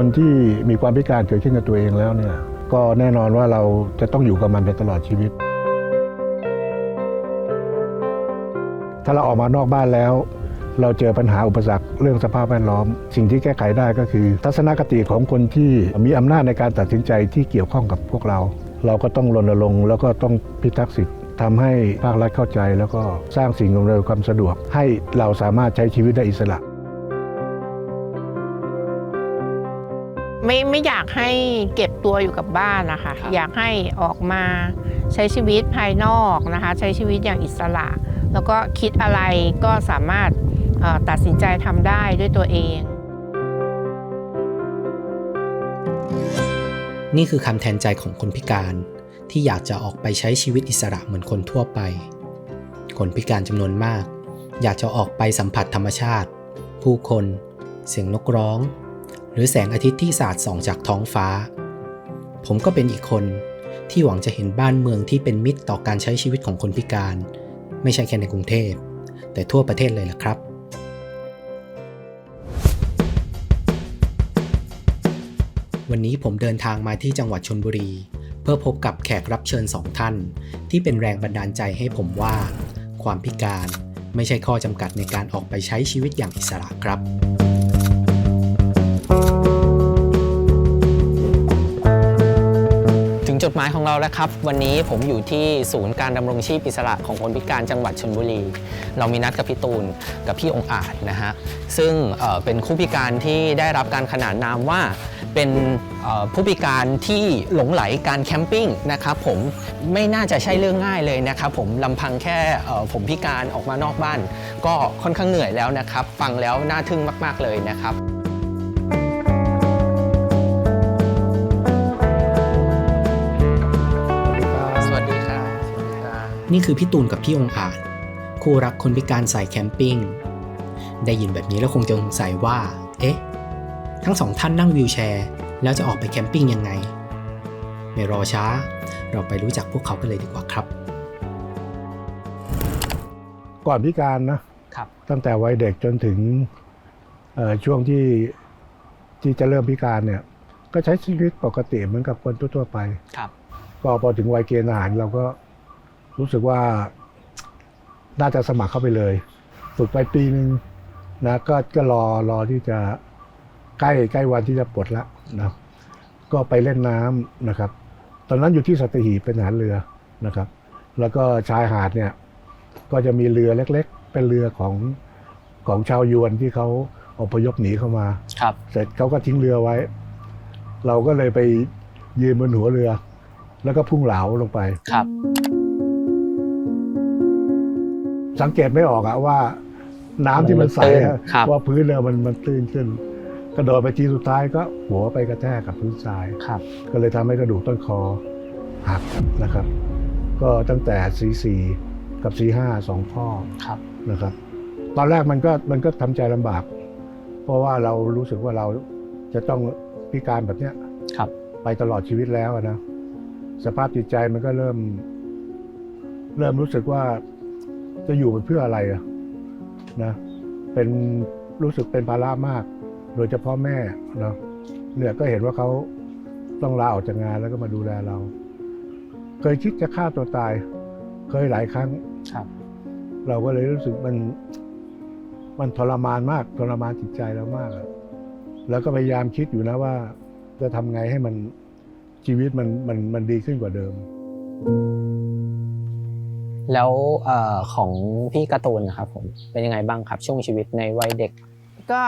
คนที่มีความพิการเกิดขึ้นกับตัวเองแล้วเนี่ยก็แน่นอนว่าเราจะต้องอยู่กับมันไปตลอดชีวิต ถ้าเราออกมานอกบ้านแล้ว เราเจอปัญหาอุปสรรคเรื่องสภาพแวดล้อม สิ่งที่แก้ไขได้ก็คือ ทัศนคติของคนที่มีอำนาจในการตัดสินใจที่เกี่ยวข้องกับพวกเรา เราก็ต้องรณรงค์แล้วก็ต้องพิทักษ์สิทธิ์ทำให้ภาครัฐเข้าใจแล้วก็สร้างสิ่งอำนวยความสะดวก ให้เราสามารถใช้ชีวิตได้อิสระ ไม่ไม่อยากให้เก็บตัวอยู่กับบ้านนะคะครับอยากให้ออกมาใช้ชีวิตภายนอกนะคะ ใช้ชีวิตอย่างอิสระ แล้วก็คิดอะไรก็สามารถเอ่อตัดสินใจทำได้ด้วยตัวเอง นี่คือคำแทนใจของคนพิการที่อยากจะออกไปใช้ชีวิตอิสระเหมือนคนทั่วไป คนพิการจำนวนมาก อยากจะออกไปสัมผัสธรรมชาติ ผู้คน เสียงนกร้องห รือแสงอาทิตย์ที่สาดส่องจากท้องฟ้า ผมก็เป็นอีกคนที่หวังจะเห็นบ้านเมืองที่เป็นมิตรต่อการใช้ชีวิตของคนพิการ ไม่ใช่แค่ในกรุงเทพ แต่ทั่วประเทศเลยล่ะครับวันนี้ผมเดินทางมาที่จังหวัดชนบุรี เพื่อพบกับแขกรับเชิญสองท่าน ที่เป็นแรงบันดาลใจให้ผมว่า ความพิการไม่ใช่ข้อจำกัดในการออกไปใช้ชีวิตอย่างอิสระครับ จุดหมายของเราแล้วครับ วันนี้ผมอยู่ที่ศูนย์การดำรงชีพอิสระของคนพิการจังหวัดชลบุรี เรามีนัดกับพี่ตูนกับพี่องค์อาจนะฮะซึ่งเอ่อเป็นคู่พิการที่ได้รับการขนานนามว่าเป็นเอ่อผู้พิการที่หลงไหลการแคมปิ้งนะครับผมไม่น่าจะใช่เรื่องง่ายเลยนะครับผมลำพังแค่เอ่อผมพิการออกมานอกบ้าน ก็ค่อนข้างเหนื่อยแล้วนะครับ ฟังแล้วน่าทึ่งมาก ๆเลยนะครับ นี่คือพี่ตูนกับพี่องค์อาจ คู่รักคนพิการสายแคมปิ้ง ได้ยินแบบนี้แล้วคงจะสงสัยว่า เอ๊ะ ทั้งสองท่านนั่งวีลแชร์ แล้วจะออกไปแคมปิ้งยังไง ไม่รอช้า เราไปรู้จักพวกเขากันเลยดีกว่าครับ ก่อนพิการนะครับ ตั้งแต่วัยเด็กจนถึงเอ่อช่วงที่ที่จะเริ่มพิการเนี่ย ก็ใช้ชีวิตปกติเหมือนกับคนทั่วๆไป ครับก็พอถึงวัยเกณฑ์อาหารเราก็ รู้สึกว่าน่าจะสมัครเข้าไปเลย ฝึกไปปีหนึ่งนะก็ก็รอรอที่จะใกล้ใกล้วันที่จะปลดละนะก็ไปเล่นน้ำนะครับ ตอนนั้นอยู่ที่สัตหีบเป็นทหารเรือนะครับ แล้วก็ชายหาดเนี่ยก็จะมีเรือเล็ก ๆ เป็นเรือของของชาวยวนที่เขาอพยพหนีเข้ามาครับเสร็จเขาก็ทิ้งเรือไว้ เราก็เลยไปยืนบนหัวเรือ แล้วก็พุ่งเหลาลงไปครับ สังเกตไม่ออกอะว่าน้ำที่มันใสอะครับว่าพื้นเรือมันมันตื้นขึ้น กระโดดไปทีสุดท้ายก็หัวไปกระแทกกับพื้นทรายครับก็เลยทำให้กระดูกต้นคอหักนะครับ ก็ตั้งแต่สีสี่กับสีห้าสองข้อครับนะครับ ตอนแรกมันก็มันก็ทำใจลำบาก เพราะว่าเรารู้สึกว่าเราจะต้องพิการแบบเนี้ยครับไปตลอดชีวิตแล้วอะนะสภาพจิตใจมันก็เริ่ม เริ่มรู้สึกว่า จะอยู่มันเพื่ออะไรอะนะเป็นรู้สึกเป็นภาระมาก โดยเฉพาะแม่เนาะเนี่ยก็เห็นว่าเขาต้องลาออกจากงานแล้วก็มาดูแลเรา เคยคิดจะฆ่าตัวตาย เคยหลายครั้งครับ เราก็เลยรู้สึกมัน มันทรมานมากทรมานจิตใจเรามากอะแล้วก็พยายามคิดอยู่นะว่า จะทำไงให้มันชีวิตมันมันมันดีขึ้นกว่าเดิม แล้วเอ่อของพี่การ์ตูนนะครับผมเป็นยังไงบ้างครับช่วงชีวิตในวัยเด็ก ก็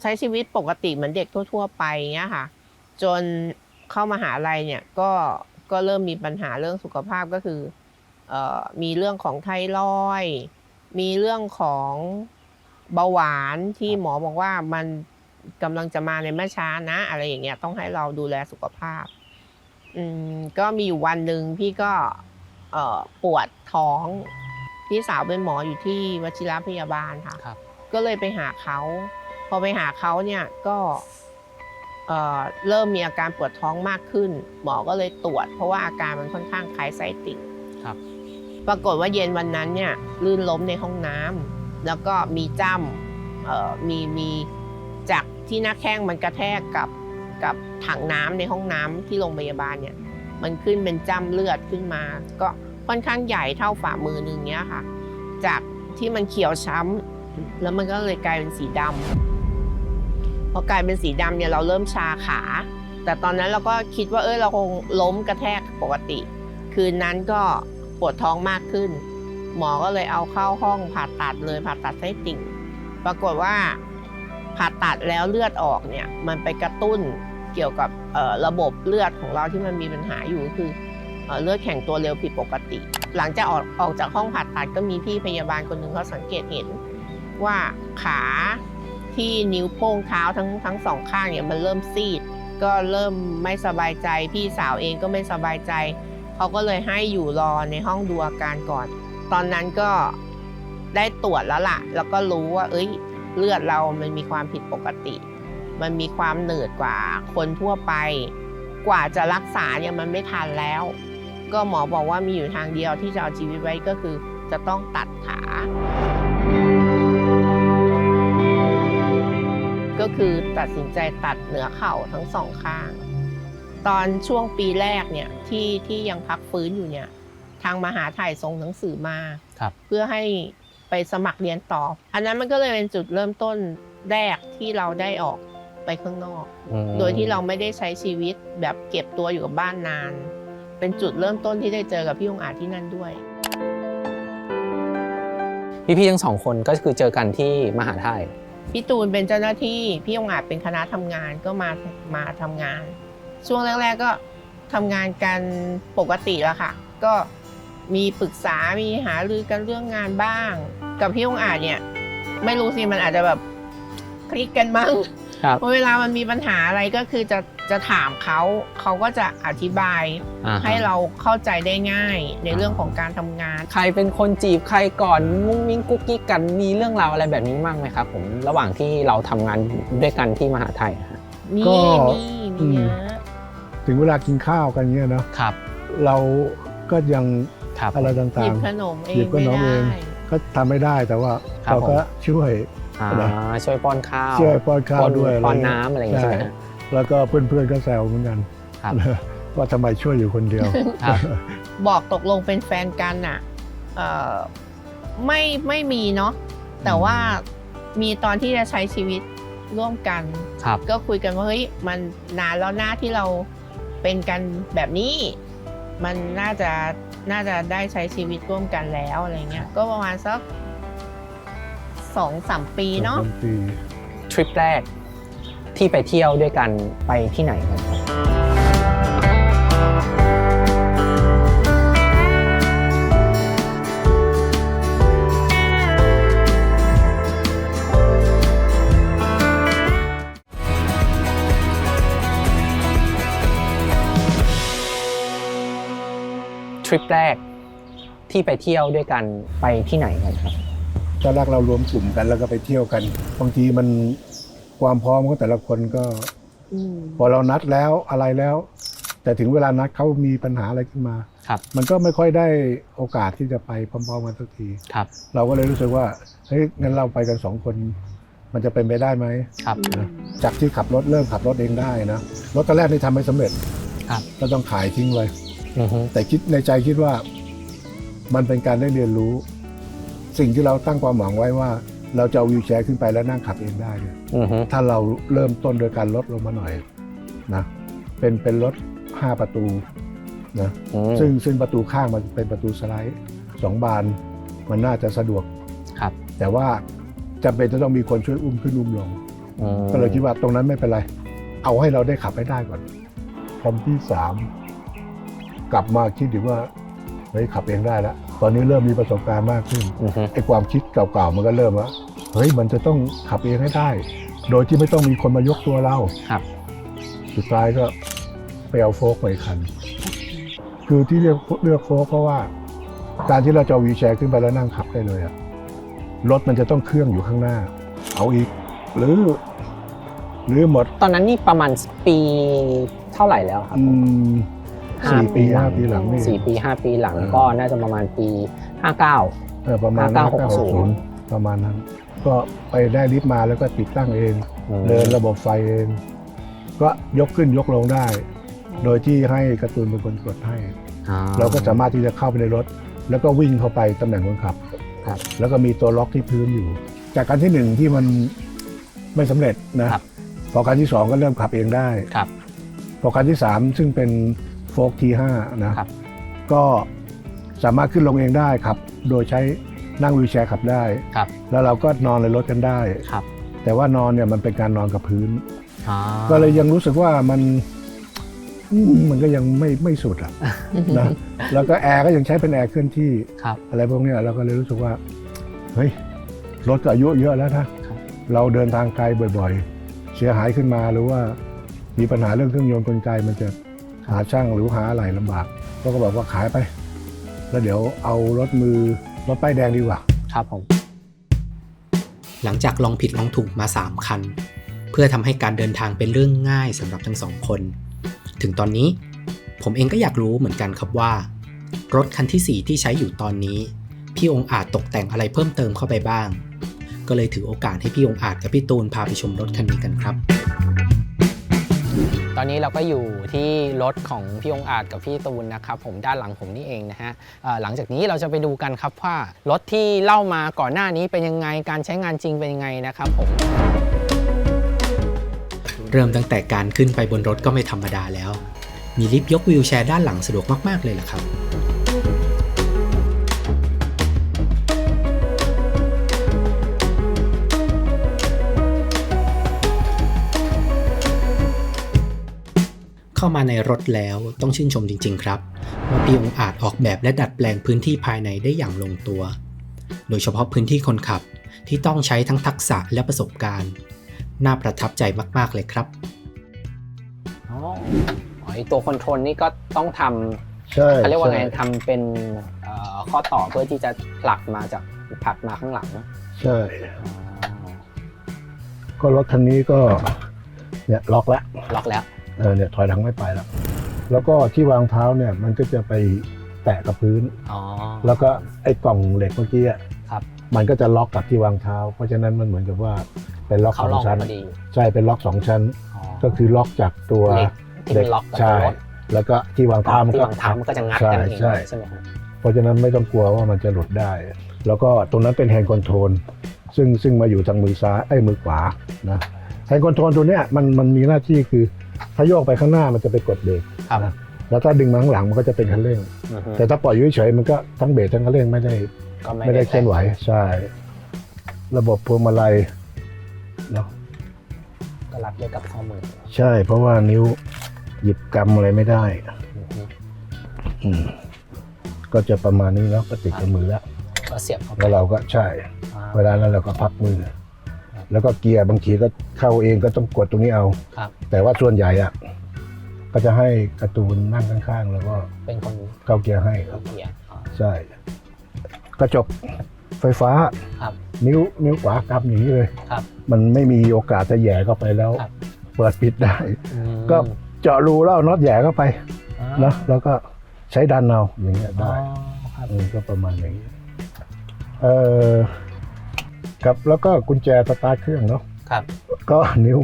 ใช้ชีวิตปกติเหมือนเด็กทั่ว ๆ ไปเงี้ยค่ะ จนเข้ามาหาลัยเนี่ยก็ก็เริ่มมีปัญหาเรื่องสุขภาพก็คือเอ่อมีเรื่องของไทรอยด์มีเรื่องของเบาหวานที่หมอบอกว่ามันกำลังจะมาในไม่ช้านะ อะไรอย่างเงี้ยต้องให้เราดูแลสุขภาพ อืมก็มีอยู่วันหนึ่งพี่ก็เอ่อ ปวดท้อง พี่สาวเป็นหมออยู่ที่วชิรพยาบาลค่ะ ครับ ก็เลยไปหาเขา พอไปหาเขาเนี่ยก็เอ่อเริ่มมีอาการปวดท้องมากขึ้น หมอก็เลยตรวจ เพราะว่าอาการมันค่อนข้างคล้ายไส้ติ่งครับ ปรากฏว่าเย็นวันนั้นเนี่ยลื่นล้มในห้องน้ำแล้วก็มีจ้ำเอ่อมีมีจากที่หน้าแข้งมันกระแทกกับกับถังน้ำในห้องน้ำที่โรงพยาบาลเนี่ย มันขึ้นเป็นจ้ำเลือดขึ้นมา ก็ค่อนข้างใหญ่เท่าฝ่ามือหนึ่งเนี้ยค่ะ จากที่มันเขียวช้ำแล้วมันก็เลยกลายเป็นสีดำพอกลายเป็นสีดำเนี่ยเราเริ่มชาขา แต่ตอนนั้นเราก็คิดว่าเออเราคงล้มกระแทกปกติ คืนนั้นก็ปวดท้องมากขึ้น หมอก็เลยเอาเข้าห้องผ่าตัดเลยผ่าตัดไส้ติ่ง ปรากฏว่าผ่าตัดแล้วเลือดออกเนี่ยมันไปกระตุ้น เกี่ยวกับระบบเลือดของเราที่มันมีปัญหาอยู่คือเลือดแข็งตัวเร็วผิดปกติ หลังจากออกออกจากห้องผ่าตัดก็มีพี่พยาบาลคนหนึ่งเขาสังเกตเห็นว่าขาที่นิ้วโป้งเท้าทั้งทั้งสองข้างเนี่ยมันเริ่มซีด ก็เริ่มไม่สบายใจ พี่สาวเองก็ไม่สบายใจเขาก็เลยให้อยู่รอในห้องดูอาการก่อน ตอนนั้นก็ได้ตรวจแล้วล่ะ แล้วก็รู้ว่า เอ้ย เลือดเรามันมีความผิดปกติ มันมีความเหนืดกว่าคนทั่วไป กว่าจะรักษาเนี่ยมันไม่ทันแล้ว ก็หมอบอกว่ามีอยู่ทางเดียวที่จะเอาชีวิตไว้ก็คือจะต้องตัดขา ก็คือตัดสินใจตัดเหนือเข่าทั้งสองข้าง ตอนช่วงปีแรกเนี่ยที่ที่ยังพักฟื้นอยู่เนี่ย ทางมหาไทยส่งหนังสือมาครับเพื่อให้ไปสมัครเรียนต่อ อันนั้นมันก็เลยเป็นจุดเริ่มต้นแรกที่เราได้ออก ไปข้างนอก อืม โดยที่เราไม่ได้ใช้ชีวิตแบบเก็บตัวอยู่กับบ้านนาน เป็นจุดเริ่มต้นที่ได้เจอกับพี่องอาจที่นั่นด้วย พี่ๆทั้งสองคนก็คือเจอกันที่มหาไทยพี่ตูนเป็นเจ้าหน้าที่ พี่องอาจเป็นคณะทำงานก็มามาทำงาน ช่วงแรกๆก็ทำงานกันปกติแล้วค่ะ ก็มีปรึกษา มีหารือกันเรื่องงานบ้าง กับพี่องอาจเนี่ย ไม่รู้สิมันอาจจะแบบคลิกกันมั้ง ครับเพราะเวลามันมีปัญหาอะไรก็คือจะจะถามเขาเขาก็จะอธิบายอ่าฮะ ให้เราเข้าใจได้ง่ายในเรื่องของการทำงาน ใครเป็นคนจีบใครก่อนมุ้งมิ้งกุ๊กกิ๊กกันมีเรื่องราวอะไรแบบนี้บ้างไหมครับผมระหว่างที่เราทำงานด้วยกันที่มหาไทยอะฮะมีก็มีมีเยอะถึงเวลากินข้าวกันเงี้ยเนาะครับเราก็ยังครับ อะไรหยิต่างบขนมเอหยิงบขนไม่มเอง ได้ ๆ ก็ทำไม่ได้แต่ว่าครับ เราก็ผมช่วย อ่านะช่วยป้อนข้าวช่วยป้อนข้าวด้วยป้อนอะไรเงี้ยน้ำอะไรอย่างเงี้ยใช่ไหมฮะแล้วก็เพื่อนๆก็แซวเหมือนกันครับว่าทำไมช่วยอยู่คนเดียวครับบอกตกลงเป็นแฟนกันอะเอ่อไม่ไม่มีเนาะแต่ว่ามีตอนที่จะใช้ชีวิตร่วมกันครับก็คุยกันว่าเฮ้ยมันนานแล้วหน้าที่เราเป็นกันแบบนี้ มันน่าจะน่าจะได้ใช้ชีวิตร่วมกันแล้วอะไรเงี้ยก็ประมาณสัก สองสามปีเนาะสองปีทริปแรกที่ไปเที่ยวด้วยกันไปที่ไหนกันครับทริปแรกที่ไปเที่ยวด้วยกันไปที่ไหนกันครับ ตอนแรกเรารวมกลุ่มกันแล้วก็ไปเที่ยวกันบางทีมันความพร้อมของแต่ละคนก็อืมพอเรานัดแล้วอะไรแล้ว แต่ถึงเวลานัดเขามีปัญหาอะไรขึ้นมาครับมันก็ไม่ค่อยได้โอกาสที่จะไปพร้อมๆกันสักทีครับเราก็เลยรู้สึกว่าเฮ้ยงั้นเราไปกันสองคน มันจะเป็นไปได้ไหมครับอืมจากที่ขับรถเริ่มขับรถเองได้นะรถตอนแรกนี่ทำไม่สำเร็จครับก็ต้องขายทิ้งเลยอือฮึแต่คิดในใจคิดว่า มันเป็นการได้เรียนรู้ สิ่งที่เราตั้งความหวังไว้ว่า เราจะเอาวิวแชร์ขึ้นไปแล้วนั่งขับเองได้เนี่ยอือฮึถ้าเราเริ่มต้นโดยการลดลงมาหน่อยนะเป็นเป็นรถห้าประตูนะอืมซึ่งซึ่งประตูข้างมันเป็นประตูสไลด์สองบานมันน่าจะสะดวก ครับแต่ว่าจำเป็นจะต้องมีคนช่วยอุ้มขึ้นอุ้มลง อืมก็เลยคิดว่าตรงนั้นไม่เป็นไร เอาให้เราได้ขับให้ได้ก่อนคันที่สามกลับมาคิดดีว่าเฮ้ยขับเองได้แล้ว ตอนนี้เริ่มมีประสบการณ์มากขึ้นอือฮึ ไอ้ความคิดเก่าๆมันก็เริ่มว่าเฮ้ยมันจะต้องขับเองให้ได้ โดยที่ไม่ต้องมีคนมายกตัวเรา ครับ สุดท้ายก็ไปเอาโฟกไปคัน คือที่เลือกเลือกโฟกเพราะว่า การที่เราจะเอาวีลแชร์ขึ้นไปแล้วนั่งขับได้เลยอะรถมันจะต้องเครื่องอยู่ข้างหน้า เอาอีก หรือ หรือหมดตอนนั้นนี่ประมาณปีเท่าไหร่แล้วครับ อืม สี่ปีห้าปีหลังนี่สี่ปีห้าปีหลังเออก็น่าจะประมาณปีห้าเก้า เออประมาณ59 5960 ประมาณนั้น ก็ไปได้ลิฟต์มาแล้วก็ติดตั้งเอง เดินระบบไฟเอง ก็ยกขึ้นยกลงได้ โดยที่ให้การ์ตูนเป็นคนกดให้ เราก็สามารถที่จะเข้าไปในรถ แล้วก็วิ่งเข้าไปตำแหน่งคนขับครับแล้วก็มีตัวล็อกที่พื้นอยู่ จากการที่หนึ่งที่มันไม่สำเร็จนะครับพอการที่สองก็เริ่มขับเองได้ครับ พอการที่สามซึ่งเป็น โฟกทีห้านะครับ ก็สามารถขึ้นลงเองได้ครับ โดยใช้นั่งวีลแชร์ขับได้ ครับ แล้วเราก็นอนในรถกันได้ ครับ แต่ว่านอนเนี่ยมันเป็นการนอนกับพื้น อ๋อก็เลยยังรู้สึกว่ามันอืมมันก็ยังไม่ไม่สุดอะนะแล้วก็แอร์ก็ยังใช้เป็นแอร์เคลื่อนที่ครับ อะไรพวกเนี้ยเราก็เลยรู้สึกว่าเฮ้ยรถก็อายุเยอะแล้วนะครับเราเดินทางไกลบ่อยๆ เสียหายขึ้นมาหรือว่ามีปัญหาเรื่องเครื่องยนต์กลไกมันจะ หาช่างหรือหาอะไรลำบากก็ก็บอกว่าขายไป แล้วเดี๋ยวเอารถมือรถป้ายแดงดีกว่า ครับผม หลังจากลองผิดลองถูกมา 3 คัน เพื่อทำให้การเดินทางเป็นเรื่องง่ายสำหรับทั้งสองคน ถึงตอนนี้ ผมเองก็อยากรู้เหมือนกันครับว่า รถคันทีสี่4 ที่ใช้อยู่ตอนนี้ พี่องค์อาจตกแต่งอะไรเพิ่มเติมเข้าไปบ้าง ก็เลยถือโอกาสให้พี่องค์อาจกับพี่ตูนพาไปชมรถคันนี้กันครับ อนนี้เราก็อยู่ที่รถของพี่องอาจกับพี่ตูนนะครับผมด้านหลังผมนี่เองนะฮะหลังจากนี้เราจะไปดูกันครับว่ารถที่เล่ามาก่อนหน้านี้เป็นยังไงการใช้งานจริงเป็นยังไงนะครับผมเริ่มตั้งแต่การขึ้นไปบนรถก็ไม่ธรรมดาแล้ว มีลิฟต์ยกวีลแชร์ด้านหลังสะดวกมาก ๆ เลยล่ะครับ เข้ามาในรถแล้วต้องชื่นชมจริง ๆ ครับว่าพี่องค์อาจออกแบบและดัดแปลงพื้นที่ภายในได้อย่างลงตัว โดยเฉพาะพื้นที่คนขับที่ต้องใช้ทั้งทักษะและประสบการณ์ น่าประทับใจมาก ๆ เลยครับอ๋ออ๋อไอ้ตัวคอนโทรลนี่ก็ต้องทำใช่เขาเรียกว่าไงใช่ทำเป็นเอ่อข้อต่อเพื่อที่จะผลักมาจากผลักมาข้างหลัง ใช่อ๋อก็รถคันนี้ก็เนี่ยล็อกแล้ว ล็อกแล้ว เออเนี่ยถอยหลังไม่ไปแล้ว แล้วก็ที่วางเท้าเนี่ยมันก็จะไปแตะกับพื้น อ๋อ แล้วก็ไอ้กล่องเหล็กเมื่อกี้อะครับ มันก็จะล็อกกับที่วางเท้า เพราะฉะนั้นมันเหมือนกับว่าเป็นล็อกเขาสอลองงชั้น พอดีใช่เป็นล็อกสองชั้น อ๋อก็คือล็อกจากตัวเหล็กที่มันล็อกกับใช่ตัวรถแล้วก็ที่วางเท้ามันที่ก็ วางเท้ามันก็จะงัดใช่กันเองใช่ ใช่ไหมครับเพราะฉะนั้นไม่ต้องกลัวว่ามันจะหลุดได้ แล้วก็ตรงนั้นเป็นแฮนด์คอนโทรล ซึ่งซึ่งมาอยู่ทางมือซ้ายไอ้ยมือขวานะแฮนด์คอนโทรลตัวเนี้ยมันมันมีหน้าที่คือถ้าโยกไปข้างหน้ามันจะไปกดเบรกครับนะแล้วถ้าดึงมาข้างหลังมันก็จะเป็นคันเร่ง อือฮึแต่ถ้าปล่อยอยู่เฉยๆมันก็ทั้งเบรกทั้งคันเร่งไม่ได้ ก็ไม่ได้เคลื่อนไหวใช่ ระบบพวงมาลัยเนาะก็รัดด้วยกับข้อมือใช่ เพราะว่านิ้วหยิบกำอะไรไม่ได้ อือฮึอืมก็จะประมาณนี้แล้วก็ติดกับมือแล้วก็เสียบเข้าไปแล้วเราก็ใช่อ่า เวลานั้นเราก็พักมือ แล้วก็เกียร์บางทีก็เข้าเองก็ต้องกดตรงนี้เอา ครับ แต่ว่าส่วนใหญ่อะก็จะให้การ์ตูนนั่งข้างๆ แล้วก็เป็นคนเข้าเกียร์ให้คเข้ารับเกียร์อ๋อใช่ กระจกไฟฟ้า ครับ นิ้วนิ้วขวากำอย่างนี้เลย ครับมันไม่มีโอกาสจะแหย่เข้าไปแล้ว ครับ เปิดปิดได้ อืมก็เจาะรูแล้วเอาน็อตแหย่เข้าไปอ่านะแล้วก็ใช้ดันเอาอย่างเงี้ยได้ อ๋อครับอืมก็ประมาณอย่างนี้ เออ กับแล้วก็กุญแจสตาร์ทเครื่องเนาะครับก็นิ้ว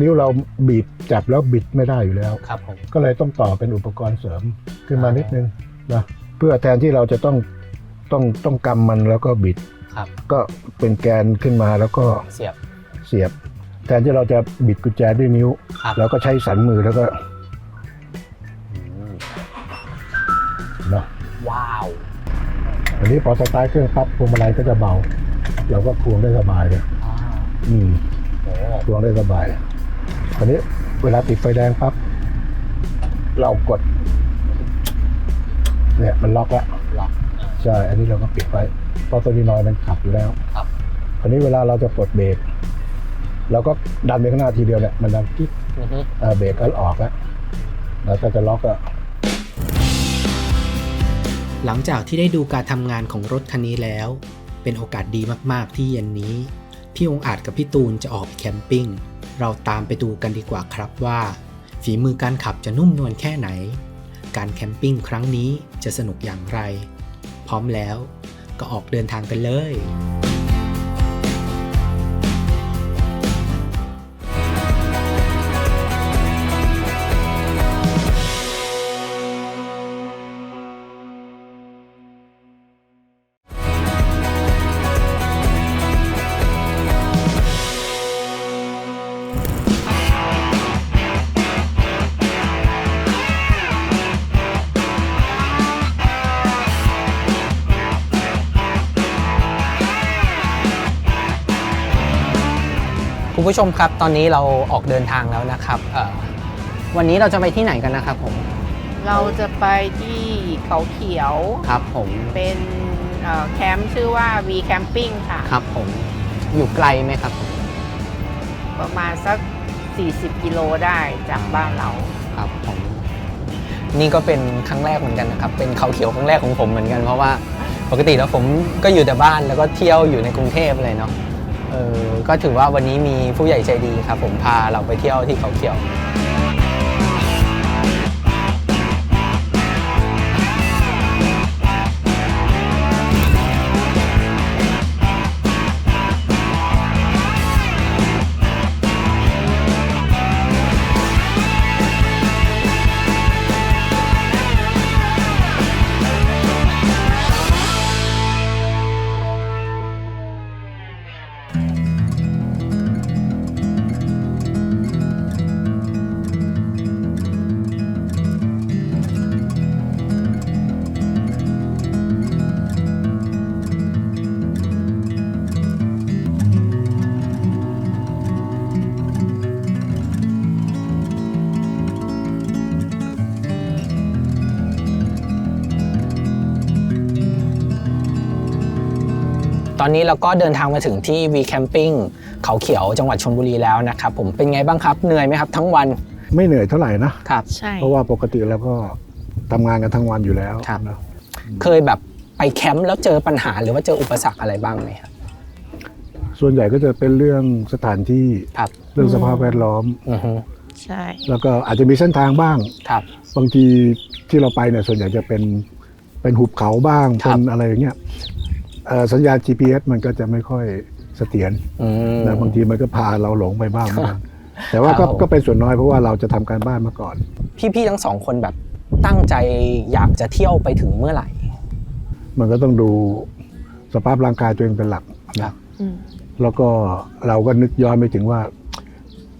นิ้วเราบีบจับแล้วบิดไม่ได้อยู่แล้ว ครับผมก็เลยต้องต่อเป็นอุปกรณ์เสริมขึ้นมาอ่านินิดนึงนะเพื่อแทนที่เราจะต้องต้องต้องกำมันแล้วก็บิด ครับ ก็เป็นแกนขึ้นมาแล้วก็เสียบเสียบ แทนที่เราจะบิดกุญแจด้วยนิ้ว ครับเราก็ใช้สันมือแล้วก็อืมเนาะว้าว อันนี้พอสตาร์ทเครื่องปั๊บพวงมาลัยก็จะเบา เราก็ควงได้สบายเลยอ่าอืมโอ้ควงได้สบายอันนี้เวลาติดไฟแดงปั๊บเรากด เนี่ยมันล็อกแล้วล็อกอ่าใช่ อันนี้เราก็ปิดไว้เพราะตัวนี้นอยมันขับอยู่แล้วครับคราวนี้เวลาเราจะปลดเบรกเราก็ดันไปข้างหน้าทีเดียวเนี่ยมันดันกิ๊กอือฮึเอ่อเบรกก็ออกแล้วแล้วก็จะล็อกก็หลังจากที่ได้ดูการทำงานของรถคันนี้แล้ว เป็นโอกาสดีมากๆที่เย็นนี้ พี่องอาจกับพี่ตูนจะออกไปแคมปิ้ง เราตามไปดูกันดีกว่าครับว่า ฝีมือการขับจะนุ่มนวลแค่ไหน การแคมปิ้งครั้งนี้จะสนุกอย่างไร พร้อมแล้วก็ออกเดินทางกันเลย ผู้ชมครับ ตอนนี้เราออกเดินทางแล้วนะครับเอ่อวันนี้เราจะไปที่ไหนกันนะครับผมเราจะไปที่เขาเขียวครับผมเป็นเอ่อแคมป์ชื่อว่า V Camping ค่ะ ครับผมอยู่ไกลไหมครับประมาณสัก 40 กิโลได้จากบ้านเรา ครับผมนี่ก็เป็นครั้งแรกเหมือนกันนะครับ เป็นเขาเขียวครั้งแรกของผมเหมือนกันเพราะว่าปกติแล้วผมก็อยู่แต่บ้านแล้วก็เที่ยวอยู่ในกรุงเทพเลยเนาะ เออก็ถือว่าวันนี้มีผู้ใหญ่ใจดีครับผมพาเราไปเที่ยวที่เขาเขียว อนนี้เราก็เดินทางมาถึงที่ V Camping เขาเขียวจังหวัดชลบุรีแล้วนะครับผมเป็นไงบ้างครับเหนื่อยไหมครับทั้งวันไม่เหนื่อยเท่าไหร่นะครับ ใช่ เพราะว่าปกติแล้วก็ทำงานกันทั้งวันอยู่แล้วครับ นะเคยแบบไปแคมป์แล้วเจอปัญหาหรือว่าเจออุปสรรคอะไรบ้างไหมครับ ส่วนใหญ่ก็จะเป็นเรื่องสถานที่ครับเรื่องสภาพแวดล้อม อือฮึใช่ แล้วก็อาจจะมีเส้นทางบ้าง ครับ บางทีที่เราไปเนี่ยส่วนใหญ่จะเป็นเป็นหุบเขาบ้างครัเป็บ นอะไรอย่างเงี้ยเอ่อ สัญญาณ GPS มันก็จะไม่ค่อยเสถียรอืมนะบางทีมันก็พาเราหลงไปบ้างเหมือนกันแต่ว่าก็ครับก็เป็นส่วนน้อยเพราะว่าเราจะทำการบ้านมาก่อน พี่ๆทั้งสองคนแบบตั้งใจอยากจะเที่ยวไปถึงเมื่อไหร่ มันก็ต้องดูสภาพร่างกายตัวเองเป็นหลักครันะบอืมแล้วก็เราก็นึกย้อนไปถึงว่า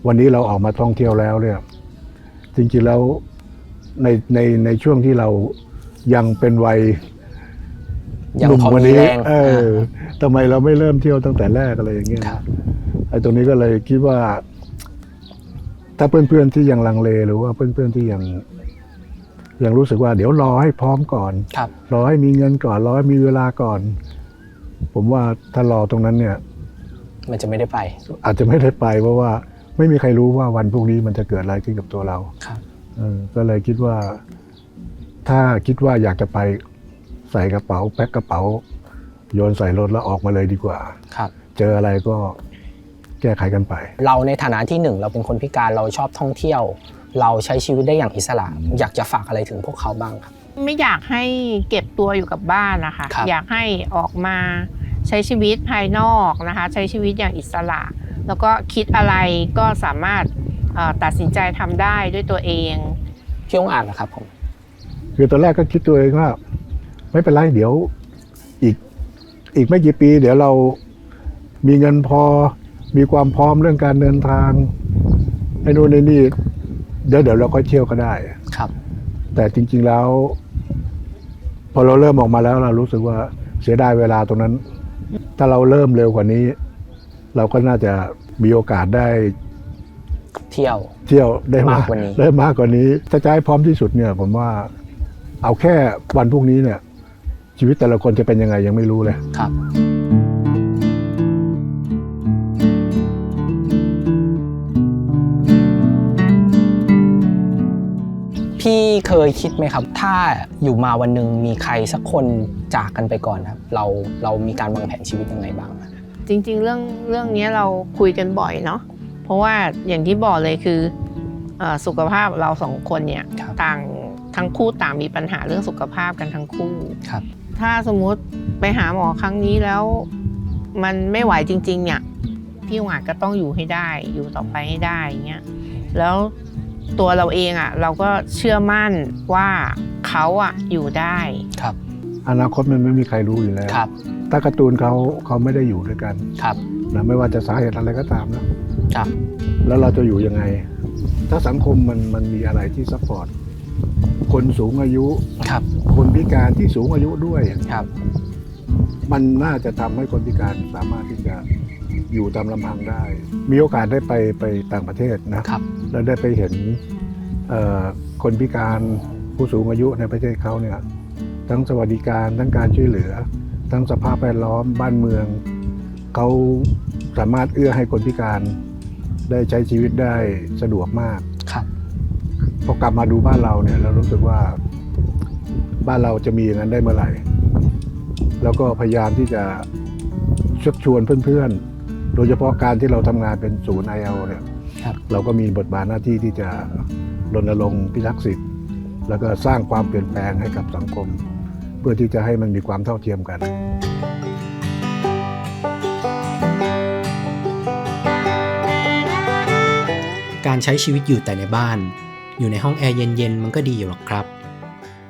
วันนี้เราออกมาท่องเที่ยวแล้วเนี่ยจริงๆแล้วในในในช่วงที่เรายังเป็นวัย ยังหนุ่มพอวันมีนี้แรงเออ ทำไมเราไม่เริ่มเที่ยวตั้งแต่แรกอะไรอย่างเงี้ยครับ ไอ้ตรงนี้ก็เลยคิดว่า ถ้าเพื่อนๆที่ยังลังเลหรือว่าเพื่อนๆที่ยัง ยังรู้สึกว่าเดี๋ยวรอให้พร้อมก่อน ครับรอให้มีเงินก่อนรอให้มีเวลาก่อน ผมว่าถ้ารอตรงนั้นเนี่ย มันจะไม่ได้ไปอาจจะไม่ได้ไปเพราะว่าไม่มีใครรู้ว่าวันพรุ่งนี้มันจะเกิดอะไรขึ้นกับตัวเรา ครับ เออก็เลยคิดว่า ถ้าคิดว่าอยากจะไป ใส่กระเป๋าแพ็คกระเป๋า โยนใส่รถแล้วออกมาเลยดีกว่า ครับ เจออะไรก็แก้ไขกันไป เราในฐานะที่หนึ่งเราเป็นคนพิการเราชอบท่องเที่ยว เราใช้ชีวิตได้อย่างอิสระ อยากจะฝากอะไรถึงพวกเขาบ้างครับ ไม่อยากให้เก็บตัวอยู่กับบ้านนะคะ ครับ อยากให้ออกมาใช้ชีวิตภายนอกนะคะ ใช้ชีวิตอย่างอิสระ แล้วก็คิดอะไรก็สามารถเอ่อตัดสินใจทำได้ด้วยตัวเอง พี่องอ่านนะครับผม คือตอนแรกก็คิดตัวเองว่า ไม่เป็นไรเดี๋ยวอีกอีกไม่กี่ปี เดี๋ยวเรามีเงินพอมีความพร้อมเรื่องการเดินทางไอ้นู่นไอ้นี่เดี๋ยวเดี๋ยวเราก็เที่ยวก็ได้ ครับ แต่จริง ๆแล้ว พอเราเริ่มออกมาแล้วเรารู้สึกว่าเสียดายเวลาตรงนั้น ถ้าเราเริ่มเร็วกว่านี้ เราก็น่าจะมีโอกาสได้เที่ยว เที่ยวได้มากมากกว่านี้ได้มากกว่านี้ถ้าจะให้พร้อมที่สุดเนี่ย ผมว่า เอาแค่วันพรุ่งนี้เนี่ย ชีวิตแต่ละคนจะเป็นยังไงยังไม่รู้เลย ครับ พี่เคยคิดไหมครับ ถ้าอยู่มาวันหนึ่งมีใครสักคนจากกันไปก่อนครับ เราเรามีการวางแผนชีวิตยังไงบ้างครับจริงๆ เรื่องเรื่องนี้เราคุยกันบ่อยเนาะเพราะว่าอย่างที่บอกเลยคือเออสุขภาพเราสองคนเนี่ยครับ ต่างทั้งคู่ต่างมีปัญหาเรื่องสุขภาพกันทั้งคู่ ครับ ถ้าสมมุติไปหาหมอครั้งนี้แล้ว มันไม่ไหวจริง ๆ เนี่ยพี่หวานก็ต้องอยู่ให้ได้อยู่ต่อไปให้ได้อย่างเงี้ยแล้วตัวเราเองอะ่ะ เราก็เชื่อมั่นว่าเขาอะ่ะอยู่ได้ครับ อนาคตมันไม่มีใครรู้อยู่แล้วครับ ถ้าการ์ตูนเขาเขาไม่ได้อยู่ด้วยกันครับนะไม่ว่าจะสาเหตุอะไรก็ตามนะครับ แล้วเราจะอยู่ยังไง ถ้าสังคมมันมันมีอะไรที่ซัพพอร์ต คนสูงอายุ ครับ คนพิการที่สูงอายุด้วย ครับ มันน่าจะทำให้คนพิการสามารถที่จะอยู่ตามลำพังได้ มีโอกาสได้ไปไปต่างประเทศนะครับ แล้วได้ไปเห็นเอ่อคนพิการผู้สูงอายุในประเทศเขาเนี่ยทั้งสวัสดิการทั้งการช่วยเหลือ ทั้งสภาพแวดล้อมบ้านเมือง เขาสามารถเอื้อให้คนพิการได้ใช้ชีวิตได้สะดวกมากครับ พอกลับมาดูบ้านเราเนี่ยเรารู้สึกว่าบ้านเราจะมีอย่างนั้นได้เมื่อไหร่ แล้วก็พยายามที่จะชักชวนเพื่อนๆ โดยเฉพาะการที่เราทำงานเป็นศูนย์ไอเอลเนี่ยครับเราก็มีบทบาทหน้าที่ที่จะรณรงค์พิทักษ์สิทธิ์แล้วก็สร้างความเปลี่ยนแปลงให้กับสังคม เพื่อที่จะให้มันมีความเท่าเทียมกันการใช้ชีวิตอยู่แต่ในบ้าน อยู่ในห้องแอร์เย็นๆ มันก็ดีอยู่หรอกครับ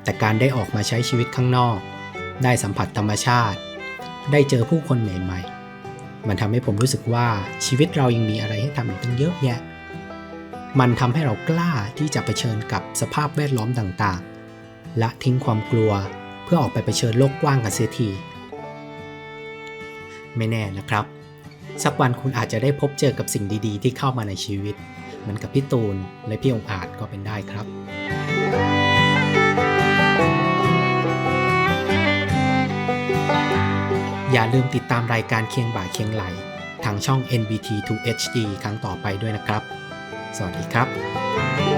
แต่การได้ออกมาใช้ชีวิตข้างนอก ได้สัมผัสธรรมชาติ ได้เจอผู้คนใหม่ๆ มันทำให้ผมรู้สึกว่าชีวิตเรายังมีอะไรให้ทำอีกตั้งเยอะแยะ มันทำให้เรากล้าที่จะเผชิญกับสภาพแวดล้อมต่างๆ และทิ้งความกลัวเพื่อออกไปเผชิญโลกกว้างกันเสียที ไม่แน่นะครับ สักวันคุณอาจจะได้พบเจอกับสิ่งดีๆ ที่เข้ามาในชีวิต เหมือนกับพี่ตูนและพี่องอาจก็เป็นได้ครับอย่าลืมติดตามรายการเคียงบ่าเคียงไหล ทางช่อง NBT 2 HD ครั้งต่อไปด้วยนะครับ สวัสดีครับ